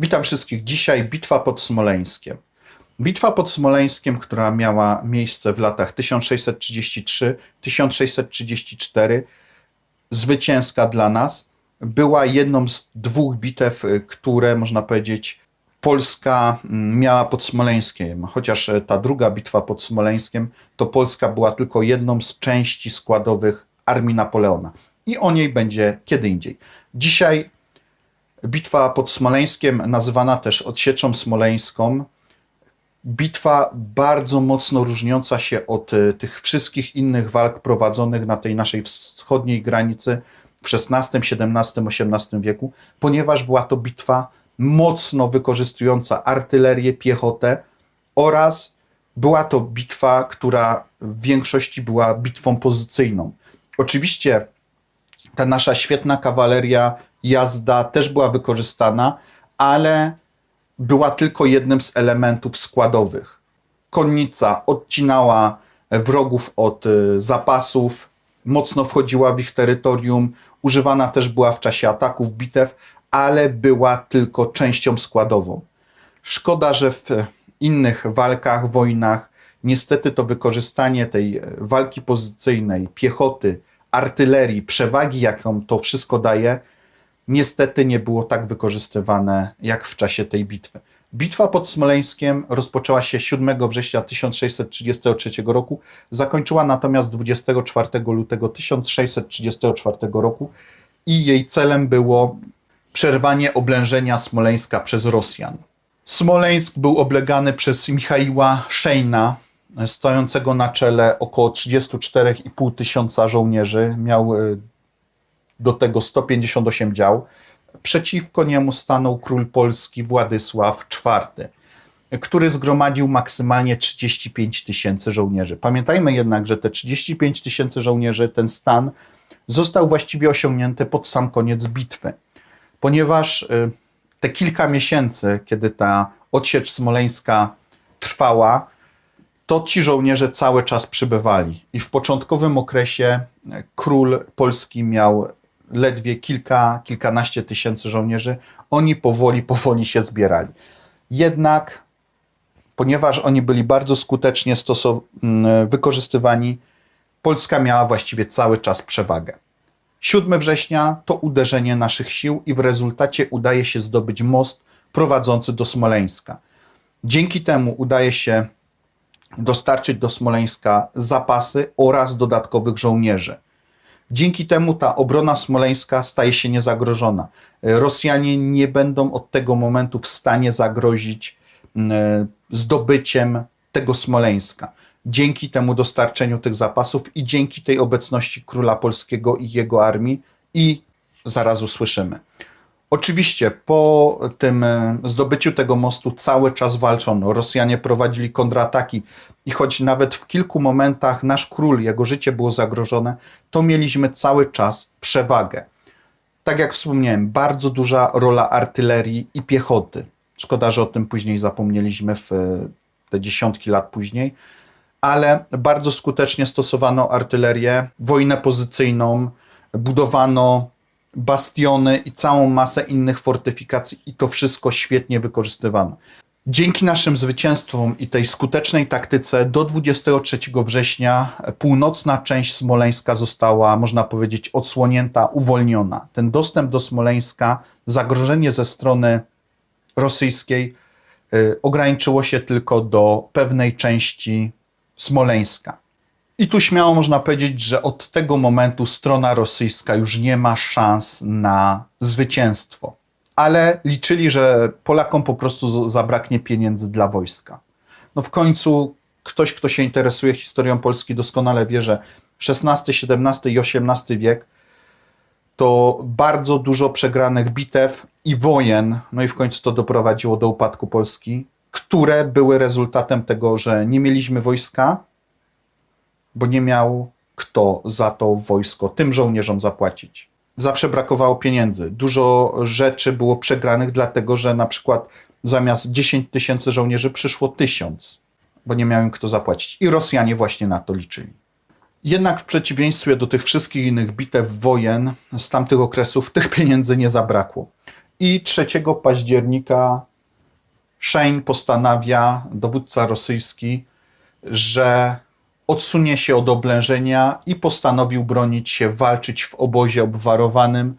Witam wszystkich. Dzisiaj bitwa pod Smoleńskiem. Bitwa pod Smoleńskiem, która miała miejsce w latach 1633-1634, zwycięska dla nas, była jedną z dwóch bitew, y, które można powiedzieć Polska mm, miała pod Smoleńskiem. Chociaż e, ta druga bitwa pod Smoleńskiem, to Polska była tylko jedną z części składowych armii Napoleona. I o niej będzie kiedy indziej. Dzisiaj Bitwa pod Smoleńskiem, nazywana też odsieczą smoleńską, bitwa bardzo mocno różniąca się od e, tych wszystkich innych walk prowadzonych na tej naszej wschodniej granicy w XVI, XVII, XVIII wieku, ponieważ była to bitwa mocno wykorzystująca artylerię, piechotę oraz była to bitwa, która w większości była bitwą pozycyjną. Oczywiście ta nasza świetna kawaleria, jazda też była wykorzystana, ale była tylko jednym z elementów składowych. Konnica odcinała wrogów od y, zapasów, mocno wchodziła w ich terytorium, używana też była w czasie ataków, bitew, ale była tylko częścią składową. Szkoda, że w innych walkach, wojnach, niestety to wykorzystanie tej e, walki pozycyjnej, piechoty, artylerii, przewagi, jaką to wszystko daje, niestety nie było tak wykorzystywane jak w czasie tej bitwy. Bitwa pod Smoleńskiem rozpoczęła się 7 września 1633 roku, zakończyła natomiast 24 lutego 1634 roku i jej celem było przerwanie oblężenia Smoleńska przez Rosjan. Smoleńsk był oblegany przez Michaiła Szejna, stojącego na czele około 34,5 tysiąca żołnierzy. Miał e, do tego 158 dział. Przeciwko niemu stanął król Polski Władysław IV, który zgromadził maksymalnie 35 tysięcy żołnierzy. Pamiętajmy jednak, że te 35 tysięcy żołnierzy, ten stan został właściwie osiągnięty pod sam koniec bitwy, ponieważ y, te kilka miesięcy, kiedy ta odsiecz smoleńska trwała, to ci żołnierze cały czas przybywali. I w początkowym okresie y, król Polski miał ledwie kilka, kilkanaście tysięcy żołnierzy, oni powoli, powoli się zbierali. Jednak, ponieważ oni byli bardzo skutecznie mm, wykorzystywani, Polska miała właściwie cały czas przewagę. 7 września to uderzenie naszych sił i w rezultacie udaje się zdobyć most prowadzący do Smoleńska. Dzięki temu udaje się dostarczyć do Smoleńska zapasy oraz dodatkowych żołnierzy. Dzięki temu ta obrona smoleńska staje się niezagrożona. Rosjanie nie będą od tego momentu w stanie zagrozić mm, zdobyciem tego Smoleńska. Dzięki temu dostarczeniu tych zapasów i dzięki tej obecności króla polskiego i jego armii, i zaraz usłyszymy. Oczywiście po tym e, zdobyciu tego mostu cały czas walczono. Rosjanie prowadzili kontrataki i choć nawet w kilku momentach nasz król, jego życie było zagrożone, to mieliśmy cały czas przewagę. Tak jak wspomniałem, bardzo duża rola artylerii i piechoty. Szkoda, że o tym później zapomnieliśmy w e, te dziesiątki lat później, ale bardzo skutecznie stosowano artylerię, wojnę pozycyjną, budowano bastiony i całą masę innych fortyfikacji i to wszystko świetnie wykorzystywano. Dzięki naszym zwycięstwom i tej skutecznej taktyce do 23 września północna część Smoleńska została, można powiedzieć, odsłonięta, uwolniona. Ten dostęp do Smoleńska, zagrożenie ze strony rosyjskiej y, ograniczyło się tylko do pewnej części Smoleńska. I tu śmiało można powiedzieć, że od tego momentu strona rosyjska już nie ma szans na zwycięstwo. Ale liczyli, że Polakom po prostu zabraknie pieniędzy dla wojska. No w końcu ktoś, kto się interesuje historią Polski, doskonale wie, że XVI, XVII i XVIII wiek to bardzo dużo przegranych bitew i wojen, no i w końcu to doprowadziło do upadku Polski, które były rezultatem tego, że nie mieliśmy wojska, bo nie miał kto za to wojsko tym żołnierzom zapłacić. Zawsze brakowało pieniędzy. Dużo rzeczy było przegranych, dlatego że na przykład zamiast 10 tysięcy żołnierzy przyszło tysiąc, bo nie miałem kto zapłacić. I Rosjanie właśnie na to liczyli. Jednak w przeciwieństwie do tych wszystkich innych bitew, wojen z tamtych okresów, tych pieniędzy nie zabrakło. I 3 października Szejn postanawia, dowódca rosyjski, że odsunie się od oblężenia i postanowił bronić się, walczyć w obozie obwarowanym,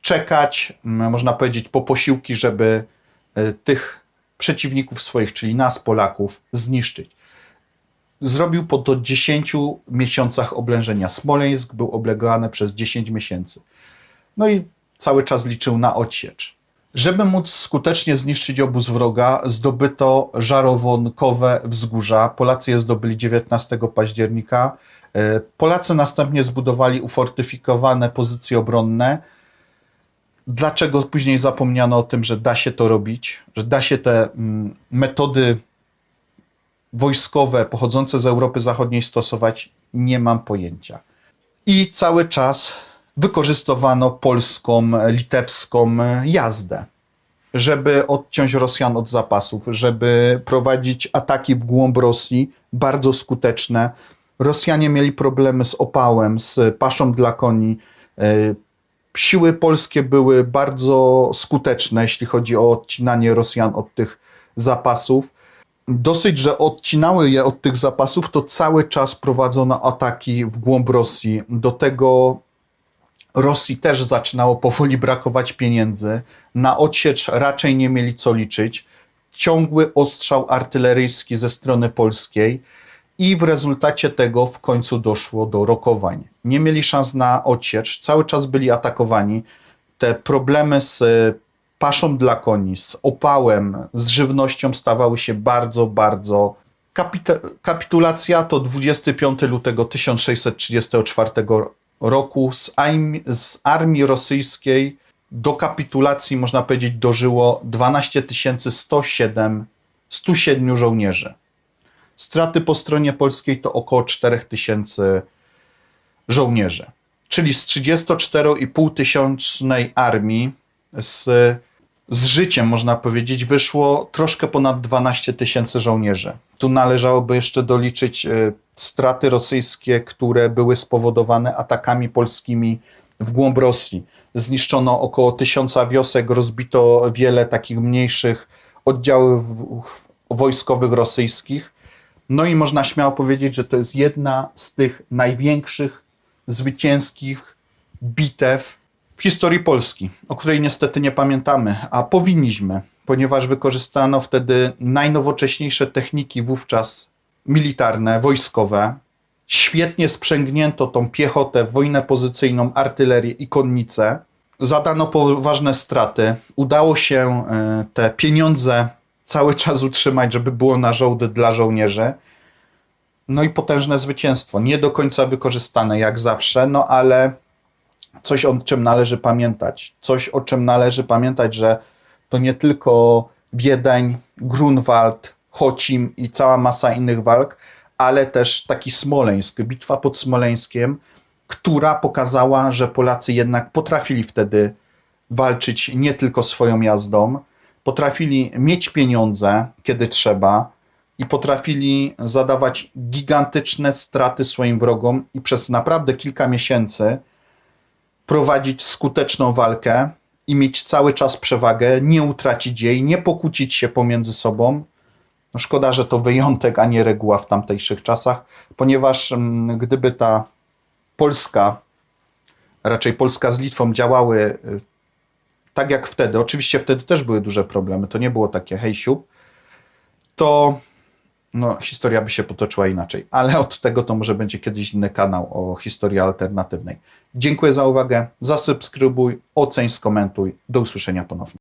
czekać, można powiedzieć, po posiłki, żeby e, tych przeciwników swoich, czyli nas, Polaków, zniszczyć. Zrobił po to 10 miesiącach oblężenia. Smoleńsk był oblegany przez 10 miesięcy. No i cały czas liczył na odsiecz. Żeby móc skutecznie zniszczyć obóz wroga, zdobyto żarowonkowe wzgórza. Polacy je zdobyli 19 października. E, Polacy następnie zbudowali ufortyfikowane pozycje obronne. Dlaczego później zapomniano o tym, że da się to robić, że da się te mm, metody wojskowe pochodzące z Europy Zachodniej stosować? Nie mam pojęcia. I cały czas wykorzystywano polską, litewską jazdę, żeby odciąć Rosjan od zapasów, żeby prowadzić ataki w głąb Rosji bardzo skuteczne. Rosjanie mieli problemy z opałem, z paszą dla koni. E, Siły polskie były bardzo skuteczne, jeśli chodzi o odcinanie Rosjan od tych zapasów. Dosyć, że odcinały je od tych zapasów, to cały czas prowadzono ataki w głąb Rosji. Do tego Rosji też zaczynało powoli brakować pieniędzy. Na odsiecz raczej nie mieli co liczyć. Ciągły ostrzał artyleryjski ze strony polskiej i w rezultacie tego w końcu doszło do rokowań. Nie mieli szans na odsiecz, cały czas byli atakowani. Te problemy z e, paszą dla koni, z opałem, z żywnością stawały się bardzo, bardzo. Kapita- kapitulacja to 25 lutego 1634 roku z, armii, z armii rosyjskiej do kapitulacji, można powiedzieć, dożyło 12 107, 107 żołnierzy. Straty po stronie polskiej to około 4000 żołnierzy. Czyli z 34,5 tysięcznej armii z, z życiem, można powiedzieć, wyszło troszkę ponad 12 tysięcy żołnierzy. Tu należałoby jeszcze doliczyć e, straty rosyjskie, które były spowodowane atakami polskimi w głąb Rosji. Zniszczono około tysiąca wiosek, rozbito wiele takich mniejszych oddziałów wojskowych rosyjskich. No i można śmiało powiedzieć, że to jest jedna z tych największych zwycięskich bitew historii Polski, o której niestety nie pamiętamy, a powinniśmy, ponieważ wykorzystano wtedy najnowocześniejsze techniki wówczas militarne, wojskowe. Świetnie sprzęgnięto tą piechotę, wojnę pozycyjną, artylerię i konnicę. Zadano poważne straty. Udało się e, te pieniądze cały czas utrzymać, żeby było na żołdy dla żołnierzy. No i potężne zwycięstwo. Nie do końca wykorzystane, jak zawsze, no ale coś o czym należy pamiętać. Coś o czym należy pamiętać, że to nie tylko Wiedeń, Grunwald, Chocim i cała masa innych walk, ale też taki Smoleńsk, bitwa pod Smoleńskiem, która pokazała, że Polacy jednak potrafili wtedy walczyć nie tylko swoją jazdą, potrafili mieć pieniądze, kiedy trzeba, i potrafili zadawać gigantyczne straty swoim wrogom, i przez naprawdę kilka miesięcy prowadzić skuteczną walkę i mieć cały czas przewagę, nie utracić jej, nie pokłócić się pomiędzy sobą. No szkoda, że to wyjątek, a nie reguła w tamtejszych czasach, ponieważ mm, gdyby ta Polska, raczej Polska z Litwą działały y, tak jak wtedy, oczywiście wtedy też były duże problemy, to nie było takie hej siup, to no, historia by się potoczyła inaczej. Ale od tego to może będzie kiedyś inny kanał o historii alternatywnej. Dziękuję za uwagę, zasubskrybuj, oceń, skomentuj. Do usłyszenia ponownie.